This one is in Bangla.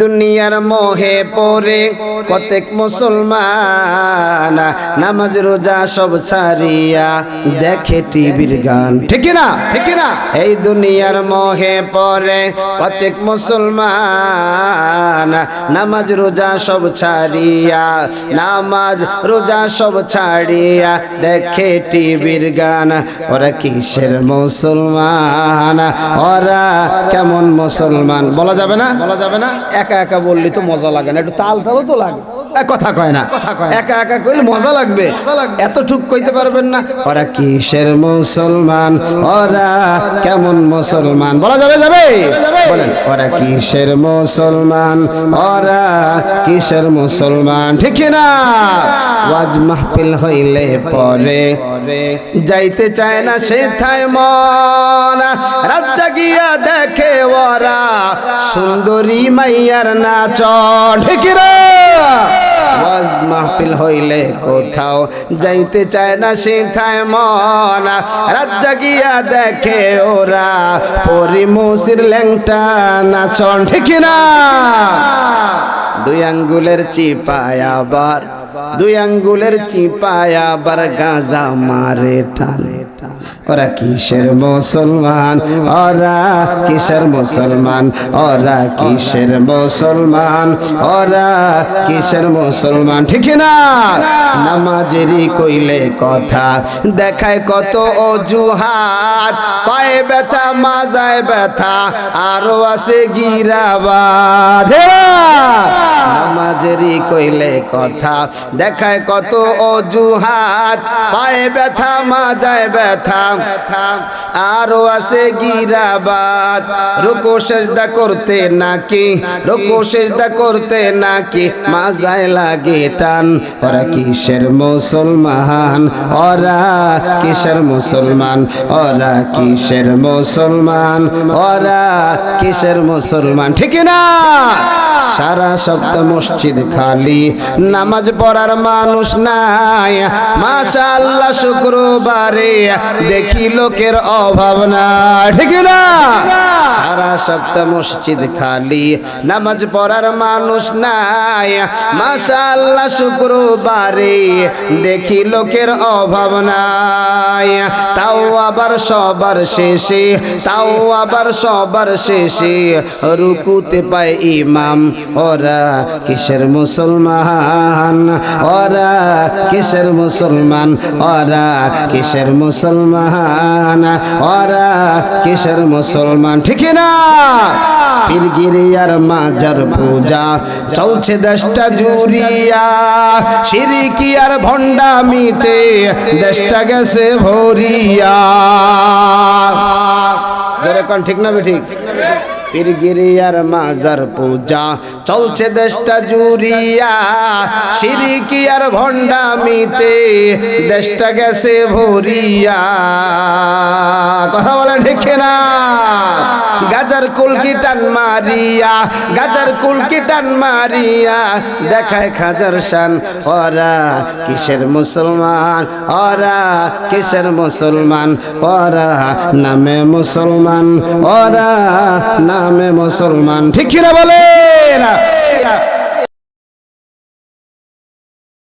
দুনিয়ার মোহে পরে কতেক মুসলমান নামাজ, রোজা সব ছাড়িয়া দেখে টিভির গান। ঠিক না ঠিক না এই দুনিয়ার মোহে পরে কতেক মুসলমান নামাজ, রোজা সব ছাড়িয়া, নামাজ, রোজা সব ছাড়িয়া দেখে টিভির গান। ওরা কিসের মুসলমান? ওরা কেমন মুসলমান? বলা যাবে না? বলা যাবে না? একা একা বললি তো মজা লাগে না একটু তাল তালও তো লাগে। কথা কয় না। কথা কয় একা একা কইলে মজা লাগবে। এতটুক কইতে পারবেন না। ওরা কিসের মুসলমান? ওরা কেমন মুসলমান? বলা যাবে যাবে। বলেন ওরা কিসের মুসলমান? ওরা কিসের মুসলমান? ঠিক না ওয়াজ মাহফিল হইলে পরে যাইতে চায় না সে থায় মন। রাত জাগিয়া দেখে ওরা সুন্দরী মাইয়ার নাচ, ঠিক রে ওয়াজ মাহফিল হইলে কোথাও যাইতে চায় না সে থায় মন। রাত জাগিয়া দেখে ওরা পরি মসির ল্যাংটা নাচন, ঠিক না? দুই আঙ্গুলের চিপায় আবার, দুই আঙ্গুলের চিপায় আবার গাঁজা মারে টানে। ওরা কিসের মুসলমান? ওরা কিসের মুসলমান? ওরা কিসের মুসলমান? ওরা কিসের মুসলমান? ঠিক না? নামাজেরই কইলে কথা। দেখায় কত অজুহাত। পায়ে ব্যথা, মাজায় ব্যথা। আরও আছে গিরাবাদ নামাজেরই কইলে কথা। দেখায় কত অজুহাত। পায়ে ব্যথা, মাজায় ব্যথা। আরও আছে গিরাবাদ। রুকু সেজদা করতে নাকি? রুকু সেজদা করতে নাকি? মাজায় লাগে টান। ওরা কিসের মুসলমান? ওরা কিসের মুসলমান? ওরা কিসের মুসলমান? ওরা কিসের মুসলমান? ঠিক না? সারা সপ্তাহ মসজিদ খালি। নামাজ পড়ার মানুষ নাই। মাশা আল্লাহ শুক্রবারে দেখি লোকের অভাব না। ঠিক না? সারা সপ্তাহ মসজিদ খালি নামাজ পড়ার মানুষ নাই। মাসাল্লাহ শুক্রবারে দেখি লোকের অভাব নাই। আবার সবার শেষে, তাও আবার সবার শেষে রুকুতে পায় ইমাম। ওরা কিসের মুসলমান? ওরা কিসের মুসলমান? ওরা কিসের মুসলমান? ওরা কিসের মুসলমান? ঠিক না? পীরগিরিয়ার মাজার পূজা, চলছে দেশটা জুরিয়া। সিরিকি আর ভণ্ডামিতে দেশটা গেছে ভরিয়া। যেরকম ঠিক না ঠিক পীরগিরিয়ার মাজার পূজা, চলছে দেশটা জুরিয়া সিরিকিয়ার ভণ্ডামিতে দেশটা গেছে ভরিয়া। কথা বলে ঠিক না গাজার কুলকি টান মারিয়া, গাজার কুলকি টান মারিয়া, দেখায় খাজার শান। ওরা কিসের মুসলমান, ওরা কিসের মুসলমান, ওরা নামে মুসলমান, ওরা নামে মুসলমান। ঠিক কিনা বলে